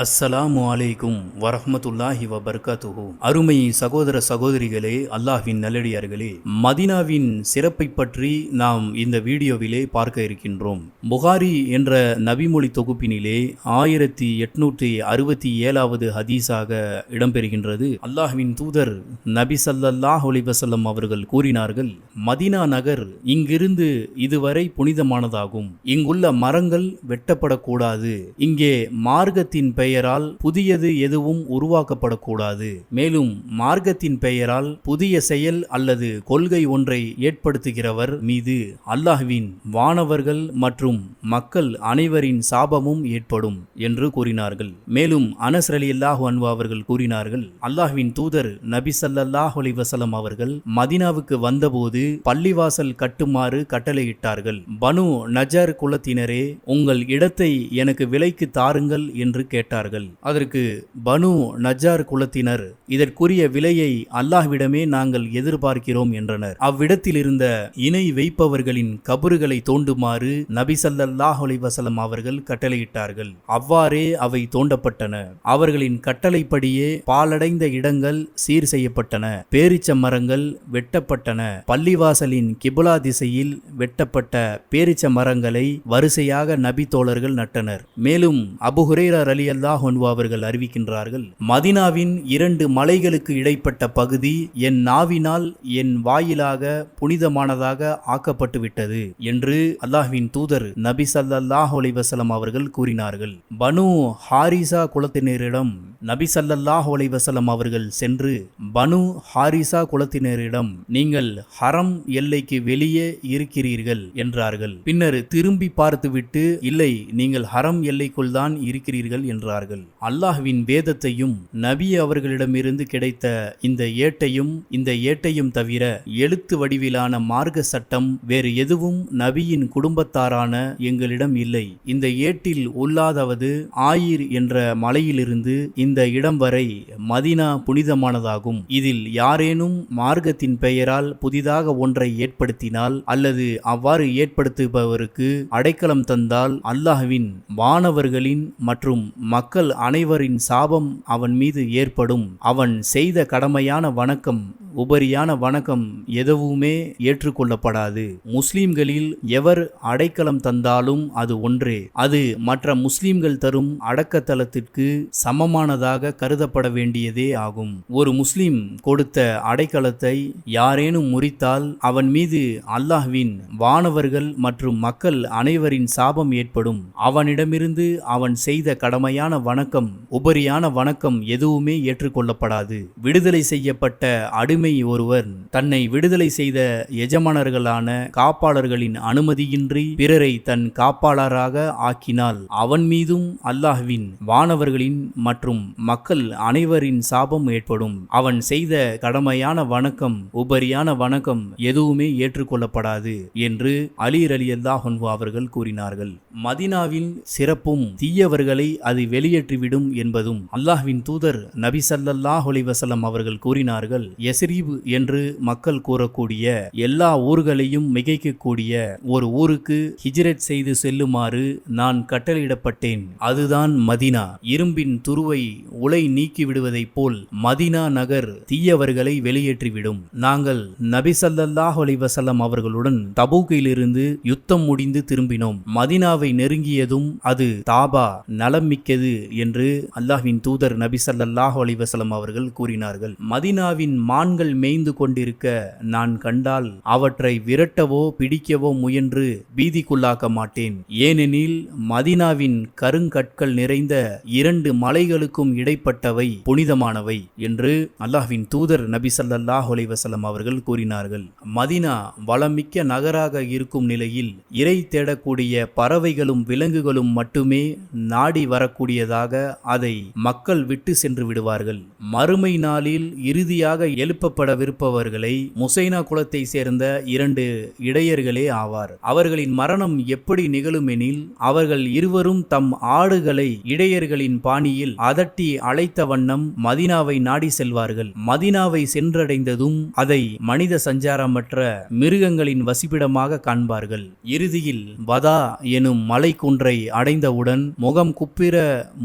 அஸ்ஸலாமு அலைக்கும் வரஹமத்துல்லாஹி வபர்காத்துஹு. அருமை சகோதர சகோதரிகளே அல்லாஹின் நல்லடியார்களே மதினாவின் சிறப்பை பற்றி நாம் இந்த வீடியோவிலே பார்க்க இருக்கின்றோம். புகாரி என்ற நபிமொழி தொகுப்பினிலே ஆயிரத்தி எட்நூற்றி அறுபத்தி ஏழாவது ஹதீஸாக இடம்பெறுகின்றது. அல்லாஹ்வின் தூதர் நபி சல்லல்லாஹ் அலைஹி அவர்கள் கூறினார்கள் மதினா நகர் இங்கிருந்து இதுவரை புனிதமானதாகும். இங்குள்ள மரங்கள் வெட்டப்படக்கூடாது. இங்கே மார்க்கத்தின் பெயரால் புதியது எதுவும் உருவாக்கப்படக்கூடாது. மேலும் மார்க்கத்தின் பெயரால் புதிய செயல் அல்லது கொள்கை ஒன்றை ஏற்படுத்துகிறவர் மீது அல்லாஹ்வின் வானவர்கள் மற்றும் மக்கள் அனைவரின் சாபமும் ஏற்படும் என்று கூறினார்கள். மேலும் அனஸ் அலி அல்லாஹு அன்வா அவர்கள் கூறினார்கள் அல்லாஹ்வின் தூதர் நபி சல்லாஹ் அலி வசலம் அவர்கள் மதினாவுக்கு வந்தபோது பள்ளிவாசல் கட்டுமாறு கட்டளையிட்டார்கள். பனு நஜர் குலத்தினரே உங்கள் இடத்தை எனக்கு விலைக்கு தாருங்கள் என்று கேட்டார்கள். அதற்கு பனு நஜார் குலத்தினர் இதற்குரிய விலையை அல்லாஹ்விடமே நாங்கள் எதிர்பார்க்கிறோம் என்றனர். அவ்விடத்தில் இருந்த இணை வைப்பவர்களின் கபறுகளை தோண்டுமாறு நபி ஸல்லல்லாஹு அவர்கள் கட்டளையிட்டார்கள். அவ்வாறே அவை தோண்டப்பட்டன. அவர்களின் கட்டளைப்படியே பாலடைந்த இடங்கள் சீர் செய்யப்பட்டன. பேரிச்ச மரங்கள் வெட்டப்பட்டன. பள்ளிவாசலின் கிபுலா திசையில் வெட்டப்பட்ட பேரிச்ச மரங்களை வரிசையாக நபி தோழர்கள் நட்டனர். மேலும் அபுஹுரேரர் அலி அல்லாஹ் அவர்கள் அறிவிக்கின்றார்கள் மதினாவின் இரண்டு மலைகளுக்கு இடைப்பட்ட பகுதி என் நாவினால் என் வாயிலாக புனிதமானதாக ஆக்கப்பட்டுவிட்டது என்று அல்லாஹ்வின் தூதர் நபி சல்லாஹ் அலைவசலம் அவர்கள் கூறினார்கள். பனு ஹாரிசா குலத்தினரிடம் நபி ஸல்லல்லாஹு அலைவசலம் அவர்கள் சென்று பனு ஹாரிசா குலத்தினரிடம் நீங்கள் ஹரம் எல்லைக்கு வெளியே இருக்கிறீர்கள் என்றார்கள். பின்னர் திரும்பி பார்த்துவிட்டு இல்லை நீங்கள் ஹரம் எல்லைக்குள் தான் இருக்கிறீர்கள் என்றார் என்றார்கள் அல்லாஹ்வின் வேதத்தையும் நபி அவர்களிடமிருந்து கிடைத்த இந்த ஏட்டையும் இந்த ஏட்டையும் தவிர எழுத்து வடிவிலான மார்க்க சட்டம் வேறு எதுவும் நபியின் குடும்பத்தாரான எங்களிடம் இல்லை. இந்த ஏட்டில் உள்ளாதாவது ஆயிர் என்ற மலையிலிருந்து இந்த இடம் வரை மதினா புனிதமானதாகும். இதில் யாரேனும் மார்க்கத்தின் பெயரால் புதிதாக ஒன்றை ஏற்படுத்தினால் அல்லது அவ்வாறு ஏற்படுத்துபவருக்கு அடைக்கலம் தந்தால் அல்லாஹ்வின் வானவர்களின் மற்றும் மக்கள் அனைவரின் சாபம் அவன் மீது ஏற்படும். அவன் செய்த கடமையான வணக்கம் உபரியான வணக்கம் எதுவுமே ஏற்றுக்கொள்ளப்படாது. முஸ்லிம்களில் எவர் அடைக்கலம் தந்தாலும் அது ஒன்றே. அது மற்ற முஸ்லிம்கள் தரும் அடக்கத்தலத்திற்கு சமமானதாக கருதப்பட வேண்டியதே ஆகும். ஒரு முஸ்லிம் கொடுத்த அடைக்கலத்தை யாரேனும் முறித்தால் அவன் மீது அல்லாஹ்வின் வானவர்கள் மற்றும் மக்கள் அனைவரின் சாபம் ஏற்படும். அவனிடமிருந்து அவன் செய்த கடமையான வணக்கம் உபரியான வணக்கம் எதுவுமே ஏற்றுக்கொள்ளப்படாது. விடுதலை செய்யப்பட்ட அடிமை ஒருவர் தன்னை விடுதலை செய்த எஜமானர்களான காப்பாளர்களின் அனுமதியின்றி பிறரை தன் காப்பாளராக ஆக்கினால் அவன் மீதும் அல்லாஹ்வின் வானவர்களின் மற்றும் மக்கள் அனைவரின் சாபம் ஏற்படும். அவன் செய்த கடமையான வணக்கம் உபரியான வணக்கம் எதுவுமே ஏற்றுக்கொள்ளப்படாது என்று அலீர் அலி அல்லாஹன்வு அவர்கள் கூறினார்கள். மதினாவின் சிறப்பும் தீயவர்களை அது வெளியேற்றிவிடும் என்பதும் அல்லாஹ்வின் தூதர் நபி சல்லல்லாஹ் அலைஹி அவர்கள் கூறினார்கள். பிரிவு என்று மக்கள் கூறக்கூடிய எல்லா ஊர்களையும் மிகைக்கக்கூடிய ஒரு ஊருக்கு ஹிஜ்ரத் செய்து செல்லுமாறு நான் கட்டளையிடப்பட்டேன். அதுதான் மதினா. இரும்பின் துருவை உலை நீக்கி விடுவதைப் போல் மதினா நகர் தீயவர்களை வெளியேற்றிவிடும். நாங்கள் நபிசல்லாஹ் அலிவசல்லம் அவர்களுடன் தபூக்கிலிருந்து யுத்தம் முடிந்து திரும்பினோம். மதினாவை நெருங்கியதும் அது தாபா நலம் மிக்கது என்று அல்லாஹ்வின் தூதர் நபிசல்லாஹ் அலிவசலம் அவர்கள் கூறினார்கள். மதினாவின் மான்கள் மேய்ந்து கொண்டிருக்க நான் கண்டால் அவற்றை விரட்டவோ பிடிக்கவோ முயன்று பீதிக்குள்ளாக்க மாட்டேன். ஏனெனில் மதினாவின் கருங்கற்கள் நிறைந்த இரண்டு மலைகளுக்கும் இடைப்பட்டவை புனிதமானவை என்று அல்லாஹ்வின் தூதர் நபி சல்லாஹ் அலைவசலம் அவர்கள் கூறினார்கள். மதினா வளமிக்க நகராக இருக்கும் நிலையில் இறை தேடக்கூடிய பறவைகளும் விலங்குகளும் மட்டுமே நாடி வரக்கூடியதாக அதை மக்கள் விட்டு சென்று விடுவார்கள். மறுமை நாளில் இறுதியாக எழுப்ப அனுப்பப்படவிருப்பவர்களை முசைனா குலத்தை சேர்ந்த இரண்டு இடையர்களே ஆவார். அவர்களின் மரணம் எப்படி நிகழுமெனில் அவர்கள் இருவரும் தம் ஆடுகளை இடையர்களின் பாணியில் அதட்டி அழைத்த வண்ணம் மதினாவை நாடி செல்வார்கள். மதினாவை சென்றடைந்ததும் அதை மனித சஞ்சாரமற்ற மிருகங்களின் வசிப்பிடமாக காண்பார்கள். இறுதியில் வதா எனும் மலைக்குன்றை அடைந்தவுடன் முகம் குப்பிர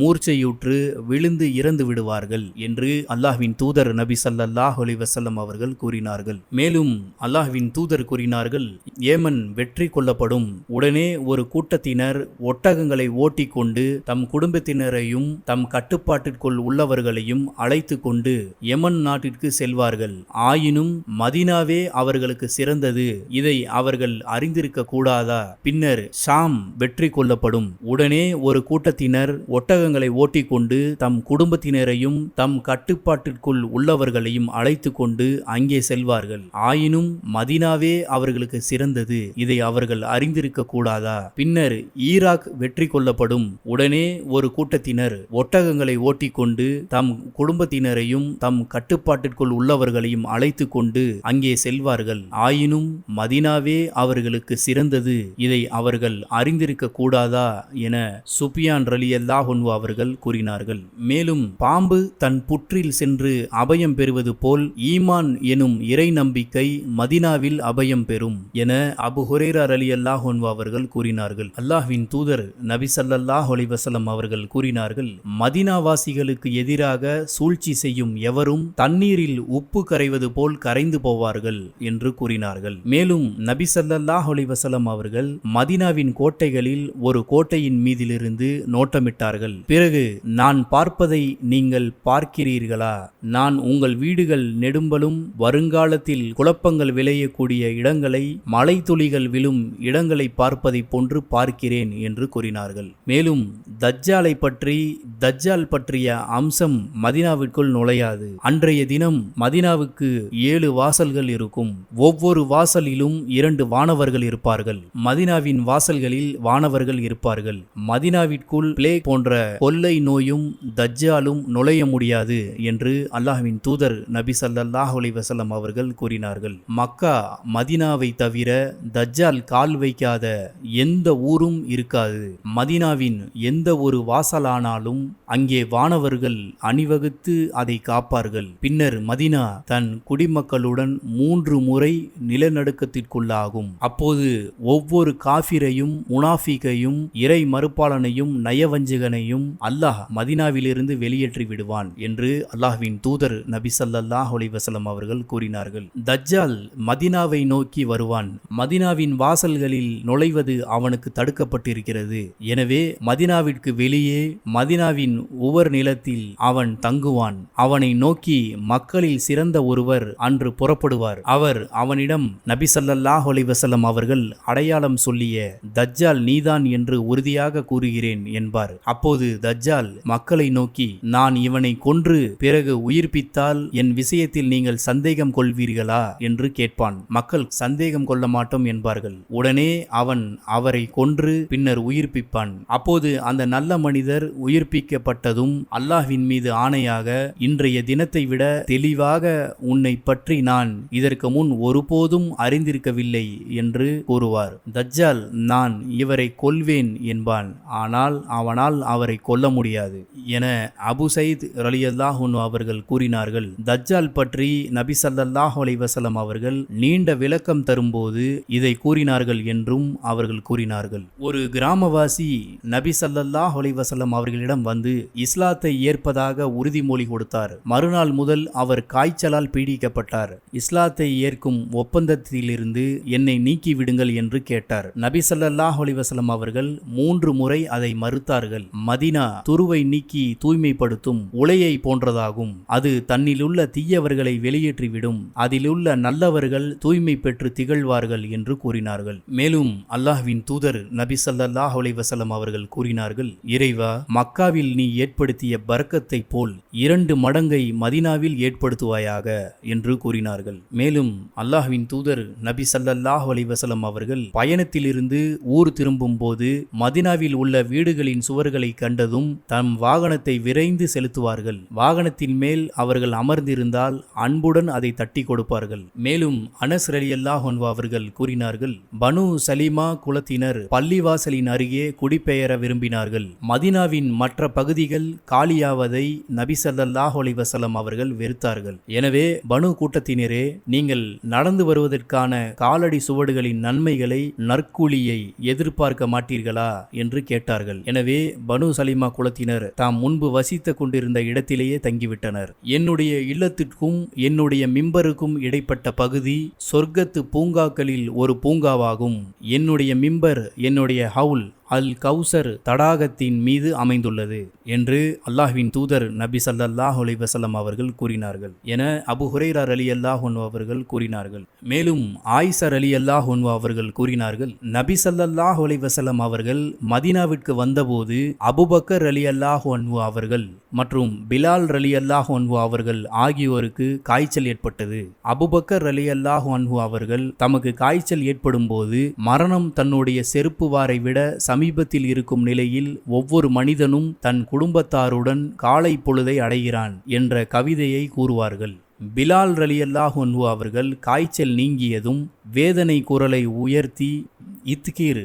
மூர்ச்சையுற்று விழுந்து இறந்து விடுவார்கள் என்று அல்லாஹ்வின் தூதர் நபி சல்லாஹ் அலைஹி வசல்லம் அவர்கள் கூறினார்கள். மேலும் அல்லாஹ்வின் தூதர் கூறினார்கள் ஏமன் வெற்றி கொள்ளப்படும். உடனே ஒரு கூட்டத்தினர் ஒட்டகங்களை ஓட்டிக்கொண்டு தம் குடும்பத்தினரையும் தம் கட்டுப்பாட்டிற்குள் உள்ளவர்களையும் அழைத்து கொண்டு யமன் நாட்டிற்கு செல்வார்கள். ஆயினும் மதினாவே அவர்களுக்கு சிறந்தது. இதை அவர்கள் அறிந்திருக்க கூடாதா? பின்னர் ஷாம் வெற்றி கொள்ளப்படும். உடனே ஒரு கூட்டத்தினர் ஒட்டகங்களை ஓட்டிக்கொண்டு தம் குடும்பத்தினரையும் தம் கட்டுப்பாட்டிற்குள் உள்ளவர்களையும் அழைத்து கொண்டு கொண்டு அங்கே செல்வார்கள். ஆயினும் மதினாவே அவர்களுக்கு சிறந்தது. இதை அவர்கள் அறிந்திருக்க கூடாதா? பின்னர் ஈராக் வெற்றி கொள்ளப்படும். உடனே ஒரு கூட்டத்தினர் ஒட்டகங்களை ஓட்டிக்கொண்டு தம் குடும்பத்தினரையும் தம் கட்டுப்பாட்டிற்குள் உள்ளவர்களையும் அழைத்து கொண்டு அங்கே செல்வார்கள். ஆயினும் மதினாவே அவர்களுக்கு சிறந்தது. இதை அவர்கள் அறிந்திருக்க கூடாதா? என சுபியான் ரலி அல்லாஹொன்வு அவர்கள் கூறினார்கள். மேலும் பாம்பு தன் புற்றில் சென்று அபயம் பெறுவது போல் ஈமான் எனும் இறை நம்பிக்கை மதினாவில் அபயம் பெறும் என அபு ஹுரேரா அலி அல்லாஹோன்வா அவர்கள் கூறினார்கள். அல்லாஹ்வின் தூதர் நபி சல்லாஹ் அலிவசலம் அவர்கள் கூறினார்கள் மதினாவாசிகளுக்கு எதிராக சூழ்ச்சி செய்யும் எவரும் தண்ணீரில் உப்பு கரைவது போல் கரைந்து போவார்கள் என்று கூறினார்கள். மேலும் நபி சல்லாஹ் அலிவசலம் அவர்கள் மதினாவின் கோட்டைகளில் ஒரு கோட்டையின் மீதிலிருந்து நோட்டமிட்டார்கள். பிறகு நான் பார்ப்பதை நீங்கள் பார்க்கிறீர்களா? நான் உங்கள் வீடுகள் நெடும்பலும் வருங்காலத்தில் குழப்பங்கள் விளையக்கூடிய இடங்களை மலை துளிகள் விழும் இடங்களை பார்ப்பதைப் போன்று பார்க்கிறேன் என்று கூறினார்கள். மேலும் தஜ்ஜாலை பற்றி தஜ்ஜால் பற்றிய அம்சம் மதினாவிற்குள் நுழையாது. அன்றைய தினம் மதினாவுக்கு ஏழு வாசல்கள் இருக்கும். ஒவ்வொரு வாசலிலும் இரண்டு வானவர்கள் இருப்பார்கள். மதினாவின் வாசல்களில் வானவர்கள் இருப்பார்கள். மதினாவிற்குள் பிளேக் போன்ற கொல்லை நோயும் தஜ்ஜாலும் நுழைய முடியாது என்று அல்லாஹ்வின் தூதர் நபி சல்லா அலைஹி வஸல்லம் அவர்கள் கூறினார்கள் மக்கா மதினாவை தவிர தஜ்ஜால் கால் வைக்காத எந்த ஊரும் இருக்காது. மதினாவின் எந்த ஒரு வாசலானாலும் அங்கே வானவர்கள் அணிவகுத்து அதை காப்பார்கள். பின்னர் மதினா தன் குடிமக்களுடன் மூன்று முறை நிலநடுக்கத்திற்குள்ளாகும். அப்போது ஒவ்வொரு காஃபிரையும் முனாஃபிகையும் இறை மறுப்பாளனையும் நயவஞ்சகனையும் அல்லாஹ் மதினாவிலிருந்து வெளியேற்றி விடுவான் என்று அல்லாஹ்வின் தூதர் நபி ஸல்லல்லாஹு வசலம் அவர்கள் கூறினார்கள் தஜ்ஜால் மதினாவை நோக்கி வருவான். மதினாவின் வாசல்களில் நுழைவது அவனுக்கு தடுக்கப்பட்டிருக்கிறது. எனவே மதினாவிற்கு வெளியே மதினாவின் உவர் நிலத்தில் அவன் தங்குவான். அவனை நோக்கி மக்களில் சிறந்த ஒருவர் அன்று புறப்படுவார். அவர் அவனிடம் நபி ஸல்லல்லாஹு அவர்கள் அடையாளம் சொல்லிய தஜ்ஜால் நீதான் என்று உறுதியாக கூறுகிறேன் என்பார். அப்போது தஜ்ஜால் மக்களை நோக்கி நான் இவனை கொன்று பிறகு உயிர்ப்பித்தால் என் விஷயத்தில் நீங்கள் சந்தேகம் கொள்வீர்களா? என்று கேட்பான். மக்கள் சந்தேகம் கொள்ள மாட்டோம் என்பார்கள். உடனே அவன் அவரை கொன்று பின்னர் உயிர்ப்பிப்பான். அப்போது அந்த நல்ல மனிதர் உயிர்ப்பிக்கப்பட்டதும் அல்லாஹ்வின் மீது ஆணையாக இன்றைய தினத்தை விட தெளிவாக உன்னை பற்றி நான் இதற்கு முன் ஒருபோதும் அறிந்திருக்கவில்லை என்று கூறுவார். தஜ்ஜால் நான் இவரை கொல்வேன் என்பான். ஆனால் அவனால் அவரை கொல்ல முடியாது. என அபு சயித் ரலியல்லாஹுன் அவர்கள் கூறினார்கள். தஜ்ஜால் பற்றி நபி ஸல்லல்லாஹு அலைவசலம் அவர்கள் நீண்ட விளக்கம் தரும்போது இதை கூறினார்கள் என்றும் அவர்கள் கூறினார்கள். ஒரு கிராமவாசி நபி ஸல்லல்லாஹு அலைவசலம் அவர்களிடம் வந்து இஸ்லாத்தை ஏற்பதாக உறுதிமொழி கொடுத்தார். மறுநாள் முதல் அவர் காய்ச்சலால் பீடிக்கப்பட்டார். இஸ்லாத்தை ஏற்கும் ஒப்பந்தத்திலிருந்து என்னை நீக்கி விடுங்கள் என்று கேட்டார். நபி ஸல்லல்லாஹு அலிவசலம் அவர்கள் மூன்று முறை அதை மறுத்தார்கள். மதினா துருவை நீக்கி தூய்மைப்படுத்தும் உலையை போன்றதாகும். அது தன்னிலுள்ள தீயவர்கள் வெளியேற்றிவிடும். அதிலுள்ள நல்லவர்கள் தூய்மை பெற்று திகழ்வார்கள் என்று கூறினார்கள். மேலும் அல்லாஹ்வின் தூதர் நபி சல்லாஹ் அலைவசலம் அவர்கள் கூறினார்கள் இறைவா மக்காவில் நீ ஏற்படுத்திய பரக்கத்தை போல் இரண்டு மடங்கை மதினாவில் ஏற்படுத்துவாயாக என்று கூறினார்கள். மேலும் அல்லாஹ்வின் தூதர் நபி சல்லல்லாஹ் அலைவசலம் அவர்கள் பயணத்திலிருந்து ஊர் திரும்பும் போது மதினாவில் உள்ள வீடுகளின் சுவர்களை கண்டதும் தம் வாகனத்தை விரைந்து செலுத்துவார்கள். வாகனத்தின் மேல் அவர்கள் அமர்ந்திருந்தால் அன்புடன் அதை தட்டி கொடுப்பார்கள். மேலும் அனஸ் ரலியல்லாஹு அன்ஹு அவர்கள் கூறினார்கள் பனு சலீமா குலத்தினர் பள்ளிவாசலின் அருகே குடிபெயர விரும்பினார்கள். மதினாவின் மற்ற பகுதிகள் காலியாவதை நபிசல்லாஹ் அலிவசலம் அவர்கள் வெறுத்தார்கள். எனவே பனு கூட்டத்தினரே நீங்கள் நடந்து வருவதற்கான காலடி சுவடுகளின் நன்மைகளை நற்கூலியை எதிர்பார்க்க மாட்டீர்களா? என்று கேட்டார்கள். எனவே பனு சலிமா குலத்தினர் தாம் முன்பு வசித்துக் கொண்டிருந்த இடத்திலேயே தங்கிவிட்டனர். என்னுடைய இல்லத்திற்கும் என்னுடைய மிம்பருக்கும் இடைப்பட்ட பகுதி சொர்க்கத்து பூங்காக்களில் ஒரு பூங்காவாகும். என்னுடைய மிம்பர் என்னுடைய ஹவுல். அல் கௌசர் தடாகத்தின் மீது அமைந்துள்ளது என்று அல்லாஹ்வின் தூதர் நபி சல்லாஹ் அலி வசலம் அவர்கள் கூறினார்கள். என அபு ஹுரைரார் அலி அல்லாஹ் அவர்கள் கூறினார்கள். மேலும் ஆயிசர் அலி அல்லாஹ் அவர்கள் கூறினார்கள் நபி சல்லாஹ் அலி வசலம் அவர்கள் மதீனாவிற்கு வந்தபோது அபுபக்கர் அலி அல்லாஹ் அவர்கள் மற்றும் பிலால் ரலி அல்லாஹ் அன்ஹு அவர்கள் ஆகியோருக்கு காய்ச்சல் ஏற்பட்டது. அபுபக்கர் அலி அல்லாஹ் அன்ஹு அவர்கள் தமக்கு காய்ச்சல் ஏற்படும் போது மரணம் தன்னுடைய செருப்பு வாரை விட சமீபத்தில் இருக்கும் நிலையில் ஒவ்வொரு மனிதனும் தன் குடும்பத்தாருடன் காலை பொழுதை அடைகிறான் என்ற கவிதையை கூறுவார்கள். பிலால் ரலியல்லாஹ் அன்ஹு அவர்கள் காய்ச்சல் நீங்கியதும் வேதனை குரலை உயர்த்தி இத்கீர்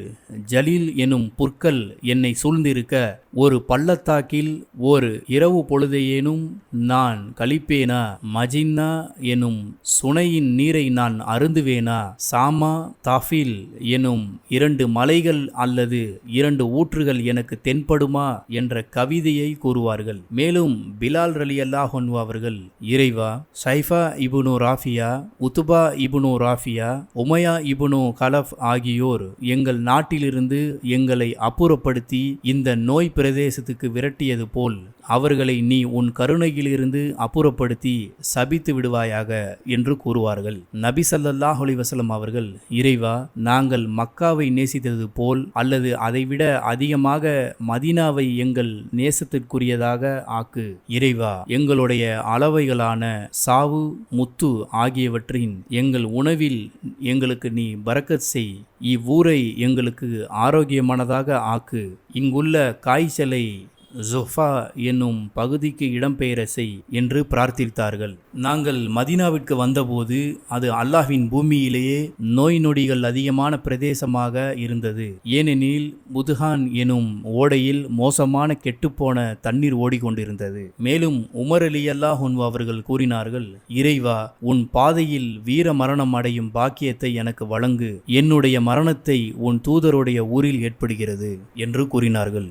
ஜலீல் எனும் புற்கள் என்னை சூழ்ந்திருக்க ஒரு பள்ளத்தாக்கில் ஒரு இரவு பொழுதையேனும் நான் கழிப்பேனா? மஜின்னா எனும் சுனையின் நீரை நான் அருந்துவேனா? சாமா தாஃபில் எனும் இரண்டு மலைகள் அல்லது இரண்டு ஊற்றுகள் எனக்கு தென்படுமா? என்ற கவிதையை கூறுவார்கள். மேலும் பிலால் ரலி அல்லாஹொன்வு அவர்கள் இறைவா சைஃபா இபுனு ராஃபியா உத்துபா இபுனு ராஃபியா உமையா இபுனு கலஃப் ஆகியோர் எங்கள் நாட்டிலிருந்து எங்களை அப்புறப்படுத்தி இந்த நோய் பிரதேசத்துக்கு விரட்டியது போல். அவர்களை நீ உன் கருணையிலிருந்து அப்புறப்படுத்தி சபித்து விடுவாயாக என்று கூறுவார்கள். நபி ஸல்லல்லாஹு அலைஹி அவர்கள் இறைவா நாங்கள் மக்காவை நேசித்தது போல் அல்லது அதைவிட அதிகமாக மதீனாவை எங்கள் நேசத்திற்குரியதாக ஆக்கு. இறைவா எங்களுடைய அளவைகளான சாவு முத்து ஆகியவற்றின் எங்கள் உணவில் எங்களுக்கு நீ பறக்கத் செய். இவ்வூரை எங்களுக்கு ஆரோக்கியமானதாக ஆக்கு. இங்குள்ள காய்ச்சலை ஜொஃபா என்னும் பகுதிக்கு இடம்பெயர செய் என்று பிரார்த்தித்தார்கள். நாங்கள் மதீனாவிற்கு வந்தபோது அது அல்லாஹ்வின் பூமியிலேயே நோய் நொடிகள் அதிகமான பிரதேசமாக இருந்தது. ஏனெனில் புதுஹான் எனும் ஓடையில் மோசமான கெட்டுப்போன தண்ணீர் ஓடிக்கொண்டிருந்தது. மேலும் உமர் அலி அல்லாஹ் அவர்கள் கூறினார்கள் இறைவா உன் பாதையில் வீர மரணம் அடையும் பாக்கியத்தை எனக்கு வழங்கு. என்னுடைய மரணத்தை உன் தூதருடைய ஊரில் ஏற்படுகிறது என்று கூறினார்கள்.